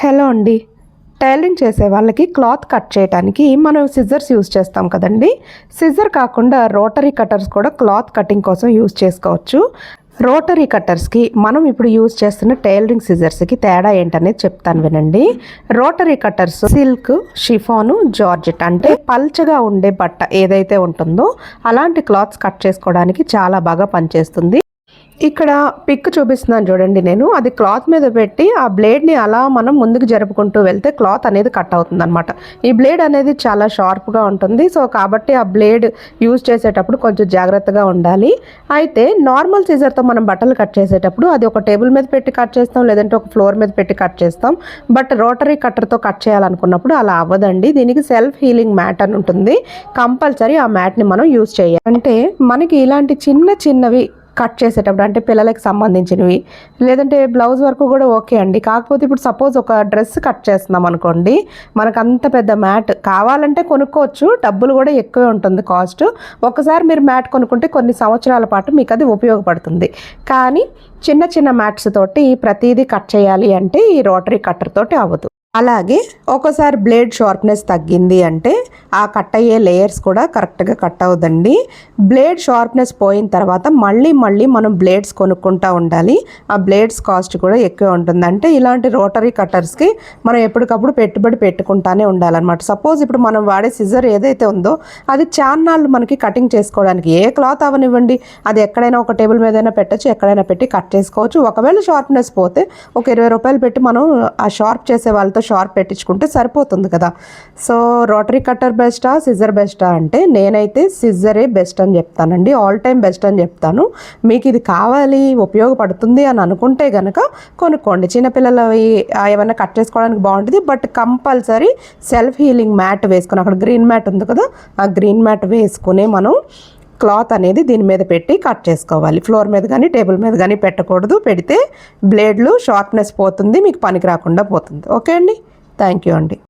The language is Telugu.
హలో అండి. టైలరింగ్ చేసే వాళ్ళకి క్లాత్ కట్ చేయడానికి మనం సిజర్స్ యూజ్ చేస్తాం కదండి. సిజర్ కాకుండా రోటరీ కట్టర్స్ కూడా క్లాత్ కటింగ్ కోసం యూజ్ చేసుకోవచ్చు. రోటరీ కట్టర్స్కి మనం ఇప్పుడు యూజ్ చేస్తున్న టైలరింగ్ సిజర్స్కి తేడా ఏంటనేది చెప్తాను వినండి. Rotary cutters silk chiffon georgette అంటే పల్చగా ఉండే బట్ట ఏదైతే ఉంటుందో అలాంటి క్లాత్స్ కట్ చేసుకోవడానికి చాలా బాగా పనిచేస్తుంది. ఇక్కడ పిక్ చూపిస్తున్నాను చూడండి నేను. అది క్లాత్ మీద పెట్టి ఆ బ్లేడ్ని అలా మనం ముందుకు జరుపుకుంటూ వెళ్తే క్లాత్ అనేది కట్ అవుతుంది అనమాట ఈ బ్లేడ్ అనేది చాలా షార్ప్గా ఉంటుంది. సో కాబట్టి ఆ బ్లేడ్ యూజ్ చేసేటప్పుడు కొంచెం జాగ్రత్తగా ఉండాలి. అయితే నార్మల్ సీజర్తో మనం బట్టలు కట్ చేసేటప్పుడు అది ఒక టేబుల్ మీద పెట్టి కట్ చేస్తాం లేదంటే ఒక ఫ్లోర్ మీద పెట్టి కట్ చేస్తాం. బట్ రోటరీ కట్టర్తో కట్ చేయాలనుకున్నప్పుడు అలా అవ్వదండి. దీనికి సెల్ఫ్ హీలింగ్ మ్యాట్ అని ఉంటుంది. కంపల్సరీ ఆ మ్యాట్ని మనం యూజ్ చేయాలి. అంటే మనకి ఇలాంటి చిన్న చిన్నవి కట్ చేసేటప్పుడు అంటే పిల్లలకి సంబంధించినవి. లేదంటే బ్లౌజ్ వరకు కూడా ఓకే అండి. కాకపోతే ఇప్పుడు సపోజ్ ఒక డ్రెస్ కట్ చేస్తున్నాం అనుకోండి మనకు అంత పెద్ద మ్యాట్ కావాలంటే కొనుక్కోవచ్చు. డబ్బులు కూడా ఎక్కువే ఉంటుంది కాస్ట్. ఒకసారి మీరు మ్యాట్ కొనుక్కుంటే కొన్ని సంవత్సరాల పాటు మీకు అది ఉపయోగపడుతుంది. కానీ చిన్న చిన్న మ్యాట్స్ తోటి ప్రతిదీ కట్ చేయాలి అంటే ఈ రోటరీ కట్టర్ తోటి అవ్వదు. అలాగే ఒకసారి బ్లేడ్ షార్ప్నెస్ తగ్గింది అంటే ఆ కట్ అయ్యే లేయర్స్ కూడా కరెక్ట్గా కట్ అవుదండి బ్లేడ్ షార్ప్నెస్ పోయిన తర్వాత మళ్ళీ మళ్ళీ మనం బ్లేడ్స్ కొనుక్కుంటూ ఉండాలి. ఆ బ్లేడ్స్ కాస్ట్ కూడా ఎక్కువ ఉంటుంది. అంటే ఇలాంటి రోటరీ కట్టర్స్కి మనం ఎప్పటికప్పుడు పెట్టుబడి పెట్టుకుంటానే ఉండాలన్నమాట. సపోజ్ ఇప్పుడు మనం వాడే సిజర్ ఏదైతే ఉందో అది చాన్నాళ్ళు మనకి కటింగ్ చేసుకోవడానికి ఏ క్లాత్ అవనివ్వండి. అది ఎక్కడైనా ఒక టేబుల్ మీదైనా పెట్టచ్చు ఎక్కడైనా పెట్టి కట్ చేసుకోవచ్చు. ఒకవేళ షార్ప్నెస్ పోతే ఒక ఇరవై రూపాయలు పెట్టి మనం ఆ షార్ప్ చేసే వాళ్ళతో షార్ప్ పెట్టించుకుంటే సరిపోతుంది కదా. సో రోటరీ కట్టర్ బెస్టా సిజర్ బెస్టా అంటే నేనైతే సిజరే బెస్ట్ అని చెప్తానండి. ఆల్ టైం బెస్ట్ అని చెప్తాను. మీకు ఇది కావాలి ఉపయోగపడుతుంది అని అనుకుంటే గనక కొనుక్కోండి. చిన్నపిల్లలవి ఏమైనా కట్ చేసుకోవడానికి బాగుంటుంది. But compulsory self healing mat వేసుకుని అక్కడ గ్రీన్ మ్యాట్ ఉంది కదా ఆ గ్రీన్ మ్యాట్ వేసుకుని మనం క్లాత్ అనేది దీని మీద పెట్టి కట్ చేసుకోవాలి. ఫ్లోర్ మీద కానీ టేబుల్ మీద కానీ పెట్టకూడదు. పెడితే బ్లేడ్లు షార్ప్నెస్ పోతుంది మీకు పనికి రాకుండా పోతుంది. ఓకే అండి? థ్యాంక్ యూ అండి.